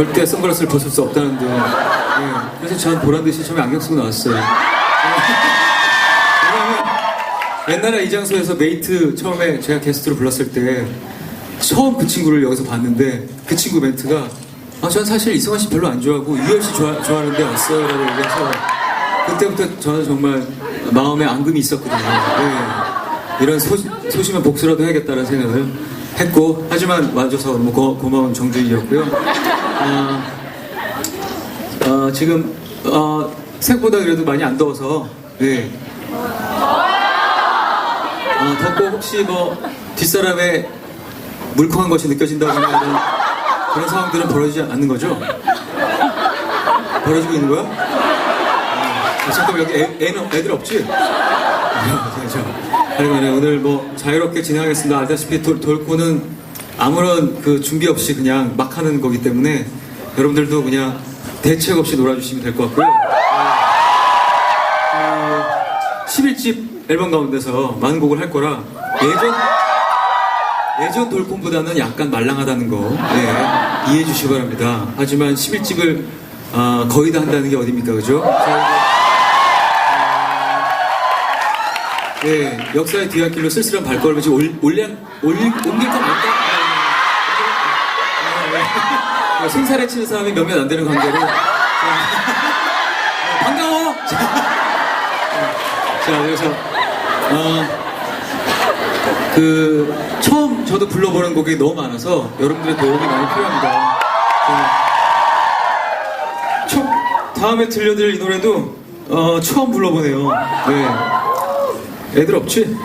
절대 선글라스를 벗을 수 없다는데. 예, 그래서 전 보란 듯이 처음에 안경 쓰고 나왔어요. 옛날에 이 장소에서 메이트 처음에 제가 게스트로 불렀을 때 처음 그 친구를 여기서 봤는데 그 친구 멘트가 아, 전 사실 이승환 씨 별로 안 좋아하고 유열 씨 좋아, 좋아하는데 왔어요. 라고 얘기해서 그때부터 저는 정말 마음에 앙금이 있었거든요. 예. 이런 소, 소심한 복수라도 해야겠다는 생각을 했고 하지만 와줘서 너무 고, 고마운 정주희였고요. 아, 어, 지금 어, 생각보다 그래도 많이 안 더워서 네. 어, 덥고 혹시 뭐 뒷사람의 물컹한 것이 느껴진다고 하는 그런 상황들은 벌어지지 않는 거죠? 벌어지고 있는 거야? 아, 잠깐만 여기 애, 애는, 애들 없지? 하여간에 오늘 뭐 자유롭게 진행하겠습니다. 알다시피 돌, 돌코는 아무런 그 준비 없이 그냥 막 하는 거기 때문에 여러분들도 그냥 대책 없이 놀아주시면 될 것 같고요. 어, 11집 앨범 가운데서 많은 곡을 할 거라 예전 예전 돌콘보다는 약간 말랑하다는 거 네, 이해해 주시기 바랍니다. 하지만 11집을 거의 다 한다는 게 어딥니까, 그죠? 자, 네, 역사의 뒤안길로 쓸쓸한 발걸음을 지금 올, 올려, 올릴, 옮길 거 맞다? 네. 생사에 치는 사람이 몇몇 안 되는 관계로. 자, 어, 반가워! 자, 자, 그래서, 어, 그, 처음 저도 불러보는 곡이 너무 많아서 여러분들의 도움이 많이 필요합니다. 자, 초, 다음에 들려드릴 이 노래도, 어, 처음 불러보네요. 네. 애들 없지? 네.